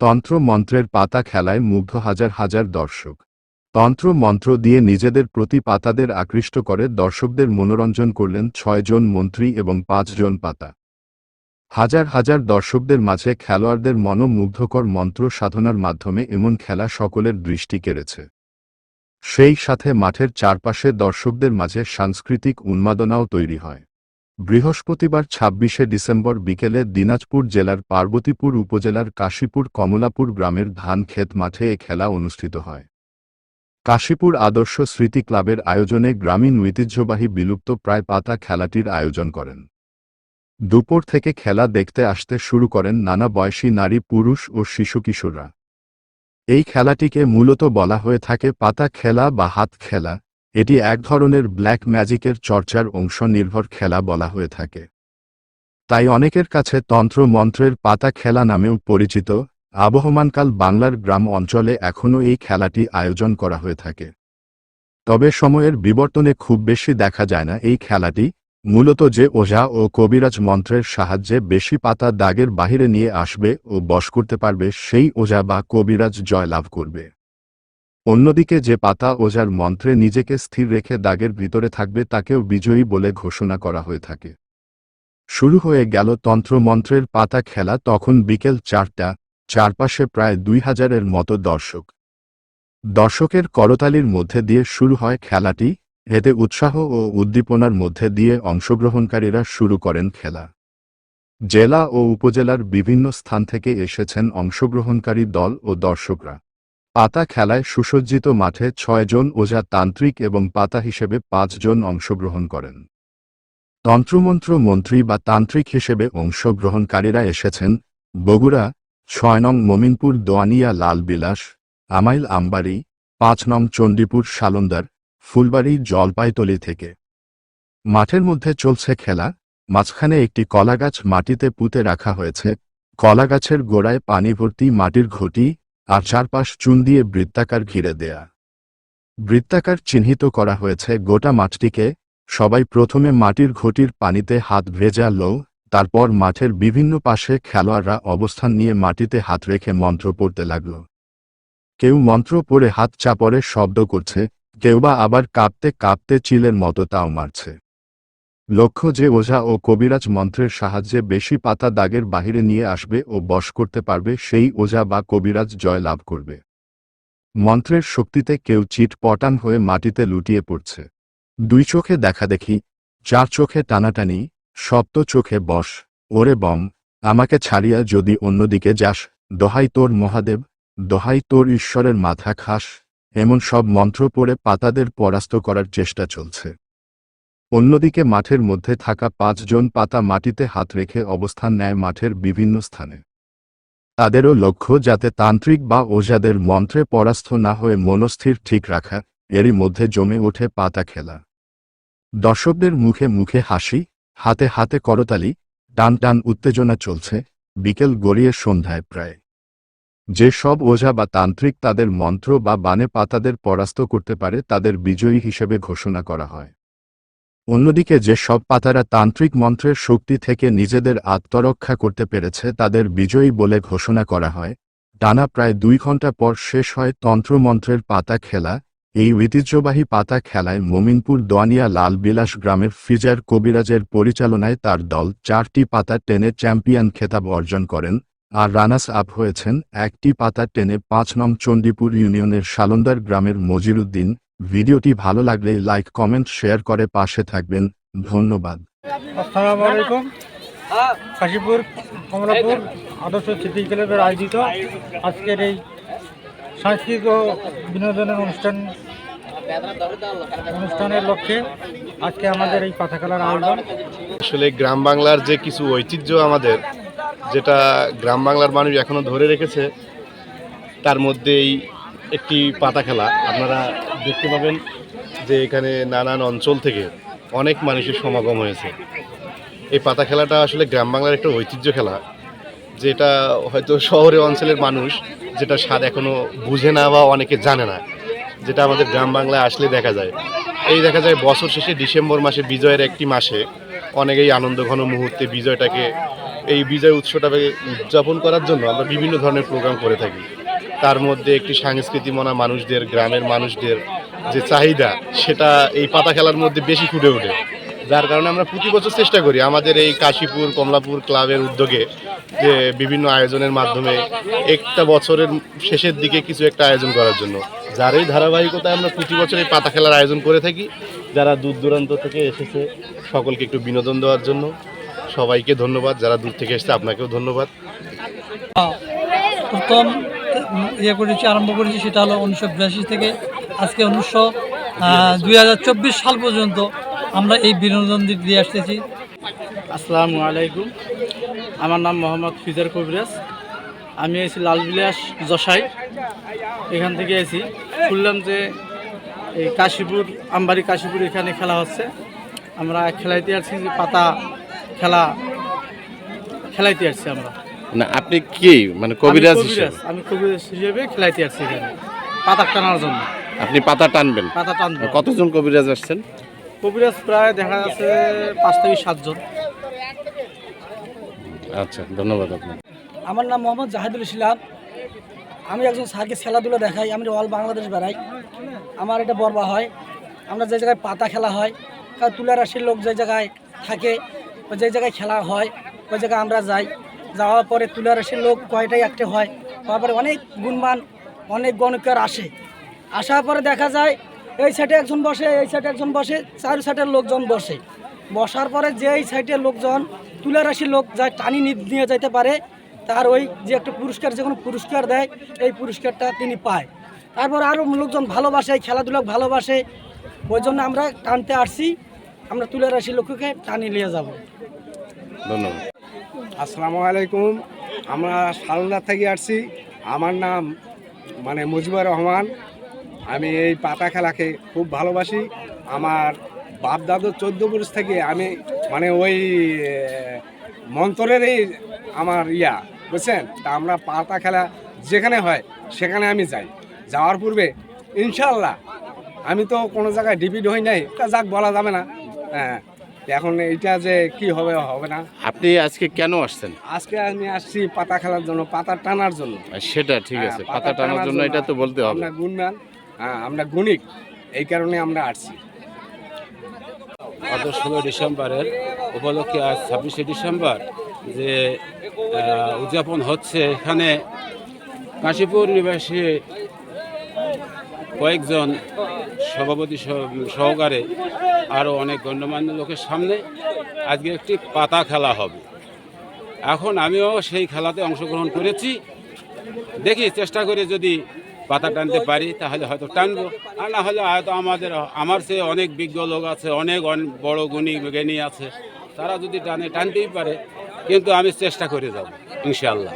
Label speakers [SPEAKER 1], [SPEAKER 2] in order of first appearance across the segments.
[SPEAKER 1] তন্ত্র মন্ত্রের পাতা খেলায় মুগ্ধ হাজার হাজার দর্শক। তন্ত্র মন্ত্র দিয়ে নিজেদের প্রতি পাতাদের আকৃষ্ট করে দর্শকদের মনোরঞ্জন করলেন ছয়জন মন্ত্রী এবং পাঁচজন পাতা। হাজার হাজার দর্শকদের মাঝে খেলোয়াড়দের মনোমুগ্ধকর মন্ত্র সাধনার মাধ্যমে এমন খেলা সকলের দৃষ্টি কেড়েছে। সেই সাথে মাঠের চারপাশে দর্শকদের মাঝে সাংস্কৃতিক উন্মাদনাও তৈরি হয়। বৃহস্পতিবার ছাব্বিশে ডিসেম্বর বিকেলে দিনাজপুর জেলার পার্বতীপুর উপজেলার কাশীপুর কমলাপুর গ্রামের ধান ক্ষেত মাঠে এ খেলা অনুষ্ঠিত হয়। কাশীপুর আদর্শ স্মৃতি ক্লাবের আয়োজনে গ্রামীণ ঐতিহ্যবাহী বিলুপ্ত প্রায় পাতা খেলাটির আয়োজন করেন। দুপুর থেকে খেলা দেখতে আসতে শুরু করেন নানা বয়সী নারী পুরুষ ও শিশু কিশোররা। এই খেলাটিকে মূলত বলা হয়ে থাকে পাতা খেলা বা হাত খেলা। এটি এক ধরনের ব্ল্যাক ম্যাজিকের চর্চার অংশ নির্ভর খেলা বলা হয়ে থাকে। তাই অনেকের কাছে তন্ত্র মন্ত্রের পাতা খেলা নামেও পরিচিত, আবহমানকাল বাংলার গ্রাম অঞ্চলে এখনও এই খেলাটি আয়োজন করা হয়ে থাকে। তবে সময়ের বিবর্তনে খুব বেশি দেখা যায় না এই খেলাটি, মূলত যে ওঝা ও কবিরাজ মন্ত্রের সাহায্যে বেশি পাতা দাগের বাহিরে নিয়ে আসবে ও বশ করতে পারবে সেই ওঝা বা কবিরাজ জয়লাভ করবে। অন্যদিকে যে পাতা ওঝার মন্ত্রে নিজেকে স্থির রেখে দাগের ভিতরে থাকবে তাকেও বিজয়ী বলে ঘোষণা করা হয়ে থাকে। শুরু হয়ে গেল তন্ত্রমন্ত্রের পাতা খেলা, তখন বিকেল চারটা, চারপাশে প্রায় দুই হাজারের মতো দর্শক। দর্শকের করতালির মধ্যে দিয়ে শুরু হয় খেলাটি, এতে উৎসাহ ও উদ্দীপনার মধ্যে দিয়ে অংশগ্রহণকারীরা শুরু করেন খেলা। জেলা ও উপজেলার বিভিন্ন স্থান থেকে এসেছেন অংশগ্রহণকারী দল ও দর্শকরা। পাতা খেলায় সুসজ্জিত মাঠে ছয়জন ওঝা তান্ত্রিক এবং পাতা হিসেবে পাঁচজন অংশগ্রহণ করেন। তন্ত্রমন্ত্র মন্ত্রী বা তান্ত্রিক হিসেবে অংশগ্রহণকারীরা এসেছেন বগুড়া, ছয় নং মমিনপুর দোয়ানিয়া লাল বিলাস আমাইল আমবাড়ি, পাঁচ নং চণ্ডীপুর সালন্দার, ফুলবাড়ি জলপাইতলি থেকে। মাঠের মধ্যে চলছে খেলা, মাঝখানে একটি কলাগাছ মাটিতে পুঁতে রাখা হয়েছে, কলাগাছের গোড়ায় পানি ভর্তি মাটির ঘটি আর চারপাশ চুন দিয়ে বৃত্তাকার ঘিরে দেয়া। বৃত্তাকার চিহ্নিত করা হয়েছে গোটা মাঠটিকে, সবাই প্রথমে মাটির ঘটির পানিতে হাত ভেজা লো তারপর মাঠের বিভিন্ন পাশে খেলোয়াড়রা অবস্থান নিয়ে মাটিতে হাত রেখে মন্ত্র পড়তে লাগল। কেউ মন্ত্র পড়ে হাত চাপড়ে শব্দ করছে, কেউ বা আবার কাঁপতে কাঁপতে চিলের মতো তাও মারছে। লক্ষ্য যে ওঝা ও কবিরাজ মন্ত্রের সাহায্যে বেশি পাতা দাগের বাহিরে নিয়ে আসবে ও বশ করতে পারবে, সেই ওঝা বা কবিরাজ জয় লাভ করবে। মন্ত্রের শক্তিতে কেউ চিট পটান হয়ে মাটিতে লুটিয়ে পড়ছে। দুই চোখে দেখা দেখি, চার চোখে টানাটানি, সপ্ত চোখে বস ওরে বম, আমাকে ছাড়িয়া যদি অন্যদিকে যাস, দোহাই তোর মহাদেব, দোহাই তোর ঈশ্বরের মাথা খাস, এমন সব মন্ত্র পড়ে পাতাদের পরাস্ত করার চেষ্টা চলছে। অন্যদিকে মাঠের মধ্যে থাকা পাঁচজন পাতা মাটিতে হাত রেখে অবস্থান নেয় মাঠের বিভিন্ন স্থানে। তাদেরও লক্ষ্য যাতে তান্ত্রিক বা ওঝাদের মন্ত্রে পরাস্ত না হয়ে মনস্থির ঠিক রাখা, এরই মধ্যে জমে ওঠে পাতা খেলা। দর্শকদের মুখে মুখে হাসি, হাতে হাতে করতালি, টান টান উত্তেজনা চলছে, বিকেল গড়িয়ে সন্ধ্যায় প্রায়। যে সব ওঝা বা তান্ত্রিক তাদের মন্ত্র বা বানে পাতাদের পরাস্ত করতে পারে, তাদের বিজয়ী হিসেবে ঘোষণা করা হয়। অন্যদিকে যে সব পাতারা তান্ত্রিক মন্ত্রের শক্তি থেকে নিজেদের আত্মরক্ষা করতে পেরেছে তাদের বিজয়ী বলে ঘোষণা করা হয়। টানা প্রায় দুই ঘণ্টা পর শেষ হয় তন্ত্রমন্ত্রের পাতা খেলা। এই ঐতিহ্যবাহী পাতা খেলায় মোমিনপুর দোয়ানিয়া লাল বিলাস গ্রামের ফিজার কবিরাজের পরিচালনায় তার দল চারটি পাতা টেনে চ্যাম্পিয়ন খেতাব অর্জন করেন আর রানার্স আপ হয়েছেন। একটি পাতা টেনে পাঁচ নং চণ্ডীপুর ইউনিয়নের সালন্দার গ্রামের মজিরুদ্দিন ভিডিওটি ভালো লাগলে লাইক কমেন্ট শেয়ার করে পাশে থাকবেন। ধন্যবাদ।
[SPEAKER 2] আসসালামু আলাইকুম। কাশীপুর কমলাপুর আদর্শ স্মৃতি ক্লাবের আয়োজিত আজকের এই সাংস্কৃতিক ও বিনোদনের অনুষ্ঠান অনুষ্ঠানের লক্ষ্যে আজকে আমাদের এই পাথা খেলার আয়োজন।
[SPEAKER 3] আসলে গ্রাম বাংলার যে কিছু ঐতিহ্য আমাদের যেটা গ্রাম বাংলার মানুষ এখনও ধরে রেখেছে তার মধ্যেই একটি পাতা খেলা। আপনারা দেখতে পাবেন যে এখানে নানান অঞ্চল থেকে অনেক মানুষের সমাগম হয়েছে। এই পাতা খেলাটা আসলে গ্রাম বাংলার একটা ঐতিহ্য খেলা, যেটা হয়তো শহরে অঞ্চলের মানুষ যেটা স্বাদ এখনও বুঝে না বা অনেকে জানে না, যেটা আমাদের গ্রাম বাংলায় আসলে দেখা যায়। এই দেখা যায় বছর শেষে ডিসেম্বর মাসে বিজয়ের একটি মাসে অনেকেই আনন্দ ঘন মুহূর্তে বিজয়টাকে, এই বিজয় উৎসবটাকে উদযাপন করার জন্য আমরা বিভিন্ন ধরনের প্রোগ্রাম করে থাকি। তার মধ্যে একটি সাংস্কৃতিমনা মানুষদের, গ্রামের মানুষদের যে চাহিদা, সেটা এই পাতা খেলার মধ্যে বেশি ফুটে ওঠে। যার কারণে আমরা প্রতি বছর চেষ্টা করি আমাদের এই কাশীপুর, কমলাপুর ক্লাবের উদ্যোগে যে বিভিন্ন আয়োজনের মাধ্যমে একটা বছরের শেষের দিকে কিছু একটা আয়োজন করার জন্য। যার এই ধারাবাহিকতায় আমরা প্রতি বছর এই পাতা খেলার আয়োজন করে থাকি। যারা দূর দূরান্ত থেকে এসেছে, সকলকে একটু বিনোদন দেওয়ার জন্য। সবাইকে ধন্যবাদ। যারা দূর থেকে এসেছে, আপনাকেও ধন্যবাদ।
[SPEAKER 4] প্রথম ইয়ে করেছি, আরম্ভ করেছি, সেটা হলো উনিশশো বিরাশি থেকে আজকে উনিশশো দুই সাল পর্যন্ত আমরা এই বিনোদন দিক দিয়ে আসতেছি।
[SPEAKER 5] আসসালামু আলাইকুম। আমার নাম মোহাম্মদ ফিজার কবিরাজ। আমি এসেছি লালবিলাস যশাই। এখান থেকে এসেছি। শুনলাম যে এই কাশীপুর, আমবাড়ি কাশীপুর এখানে খেলা হচ্ছে। আমরা খেলাইতে আসছি যে পাতা খেলা খেলাইতে আসছি আমরা।
[SPEAKER 6] না আপনি কি? মানে কবিরাজ
[SPEAKER 5] আমি
[SPEAKER 6] হিসেবে?
[SPEAKER 5] আমি কবিরাজ হিসেবে খেলাইতে আসছি এখানে। পাতা টানার জন্য।
[SPEAKER 6] আপনি পাতা টানবেন?
[SPEAKER 5] পাতা টানবো।
[SPEAKER 6] কতজন কবিরাজ আসছেন?
[SPEAKER 5] কবিরাজ প্রায় দেখা যাচ্ছে পাঁচ থেকে সাতজন
[SPEAKER 6] আচ্ছা ধন্যবাদ আপনাকে।
[SPEAKER 4] আমার নাম মোহাম্মদ জাহিদুল ইসলাম। আমি একজন স্যারকে খেলাধুলা দেখাই। আমি অল বাংলাদেশ বেড়াই। আমার এটা বরবা হয়। আমরা যে জায়গায় পাতা খেলা হয় তুলা রাশির লোক যে জায়গায় থাকে ওই যে জায়গায় খেলা হয় ওই জায়গায় আমরা যাই। যাওয়ার পরে তুলা রাশির লোক কয়টাই একটা হয়, হওয়ার পরে অনেক গুণমান, অনেক গণকার আসে। আসার পরে দেখা যায়, এই সাইডে একজন বসে, এই সাইডে একজন বসে, চার সাইডের লোকজন বসে। বসার পরে যে এই সাইডের লোকজন তুলা রাশির লোক যায় টানি নিয়ে যাইতে পারে, তার ওই যে একটা পুরস্কার, যে কোনো পুরস্কার দেয়, এই পুরস্কারটা তিনি পায়। তারপর আরও লোকজন ভালোবাসে, খেলাধুলা ভালোবাসে, ওই জন্য আমরা টানতে আসছি, আমরা তুলা রাশির লোককে টানি নিয়ে যাব।
[SPEAKER 6] ধন্যবাদ।
[SPEAKER 7] আসসালামু আলাইকুম। আমরা সালনা থেকে আসছি। আমার নাম মানে মুজিবুর রহমান। আমি এই পাতা খেলাকে খুব ভালোবাসি। আমার বাপ দাদুর চোদ্দ পুরুষ থেকে আমি মানে ওই আহ, মন্ত্রেরই আমার ইয়া বুঝছেন? তা আমরা পাতা খেলা যেখানে হয় সেখানে আমি যাই। যাওয়ার পূর্বে ইনশাল্লাহ আমি তো কোনো জায়গায় ডিপিট হই নাই। তা যাক বলা যাবে না। হ্যাঁ। এখন এইটা যে কি হবে হবে না।
[SPEAKER 6] আপনি আজকে কেন আসছেন?
[SPEAKER 7] আজকে আমি আসছি পাতা খেলার জন্য পাতা টানার জন্য।
[SPEAKER 6] সেটা ঠিক আছে
[SPEAKER 7] হ্যাঁ,
[SPEAKER 6] পাতা টানার জন্য এটা তো বলতে হবে।
[SPEAKER 7] আমরা গুণমান হ্যাঁ আমরা গুণিক এই কারণে আমরা আসছি।
[SPEAKER 8] গত ষোলো ডিসেম্বরের উপলক্ষে আজ ছাব্বিশে ডিসেম্বর যে উদযাপন হচ্ছে এখানে কাশীপুর নিবাসী কয়েকজন সভাপতি সহ- সহকারে আরও অনেক গণ্যমান্য লোকের সামনে আজকে একটি পাতা খেলা হবে। এখন আমিও সেই খেলাতে অংশগ্রহণ করেছি। দেখি, চেষ্টা করে যদি পাতা টানতে পারি, তাহলে হয়তো টানবো। আর না হলে হয়তো আমাদের, আমার চেয়ে অনেক বিজ্ঞ লোক আছে, অনেক অন- বড় গুণী জ্ঞানী আছে। তারা যদি টানে, টানতেই পারে। কিন্তু আমি চেষ্টা করে যাব
[SPEAKER 5] ইনশাল্লাহ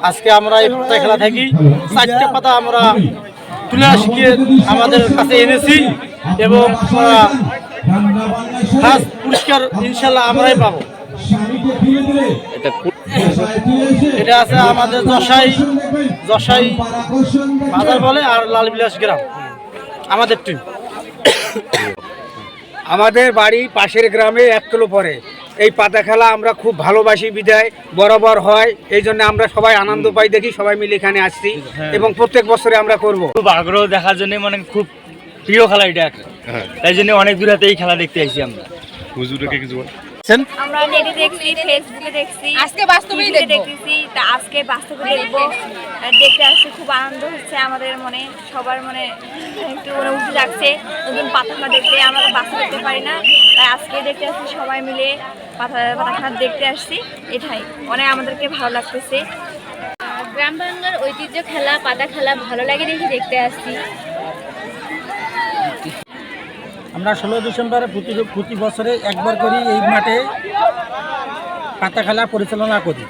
[SPEAKER 5] আজকে আমরা এই পাতা খেলা থাকি। চারটে পাতা আমরা তুলে শিখিয়ে আমাদের কাছে এনেছি এবং ফার্স্ট পুরস্কার ইনশাল্লাহ আমরাই পাবো।
[SPEAKER 6] এটা
[SPEAKER 5] আছে আমাদের যশাই যশাই বাজার বলে আর লালবিলাস গ্রাম। আমাদের টিম
[SPEAKER 7] আমাদের বাড়ি পাশের গ্রামে এক কিলো পরে। এই পাতা খেলা আমরা খুব ভালোবাসি বিদায় বরাবর হয়। এই জন্য আমরা সবাই আনন্দ পাই দেখি সবাই মিলে এখানে আসছি এবং প্রত্যেক বছরে আমরা করব।
[SPEAKER 2] খুব আগ্রহ দেখার জন্য মানে খুব প্রিয় খেলা এটা একটা।
[SPEAKER 3] হ্যাঁ।
[SPEAKER 2] তাই জন্য অনেক দূর হাতে এই খেলা দেখতে আসছি আমরা।
[SPEAKER 3] হুজুরকে কিছু বল
[SPEAKER 9] আমরা নেটে দেখছি ফেসবুকে দেখছি
[SPEAKER 10] আজকে বাস্তবেই।
[SPEAKER 9] দেখতেছি তা আজকে বাস্তবে দেখব। আর দেখতে আসছে খুব আনন্দ হচ্ছে আমাদের মনে সবার মনে একটু মনে উঠে যাচ্ছে নতুন পাতাখা দেখতে আমরা বাস্তব দেখতে পারি না। তাই আজকে দেখতে আসছি সবাই মিলে পাতা পাতাখা দেখতে আসছি এটাই। অনেক আমাদেরকে ভালো লাগতেছে।
[SPEAKER 10] গ্রাম বাংলার ঐতিহ্য খেলা পাতা খেলা ভালো লাগে দেখে দেখতে আসছি।
[SPEAKER 4] আমরা ষোলো ডিসেম্বরে প্রতি প্রতি বছরে একবার করি এই মাঠে পাতা খেলা পরিচালনা করি।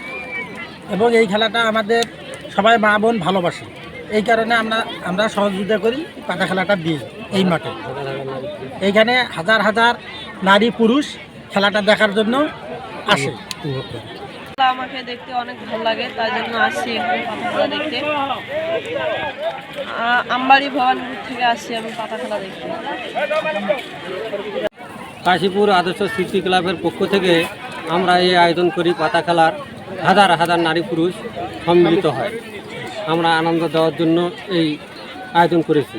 [SPEAKER 4] এবং এই খেলাটা আমাদের সবাই মা বোন ভালোবাসে। এই কারণে আমরা আমরা সহযোগিতা করি পাতা খেলাটা দিই এই মাঠে। এইখানে হাজার হাজার নারী পুরুষ খেলাটা দেখার জন্য আসে।
[SPEAKER 10] আমাকে দেখতে অনেক ভালো লাগে, তার জন্য আসছি এখানে পাতা খেলা দেখতে। আমবাড়ি ভবানপুর থেকে আসছি আমি পাতা খেলা দেখতে।
[SPEAKER 4] কাশীপুর আদর্শ স্মৃতি ক্লাবের পক্ষ থেকে
[SPEAKER 10] আমরা এই আয়োজন করি পাতা খেলার। হাজার হাজার নারী পুরুষ সম্মিলিত হয়। আমরা আনন্দ দেওয়ার জন্য এই আয়োজন করেছি।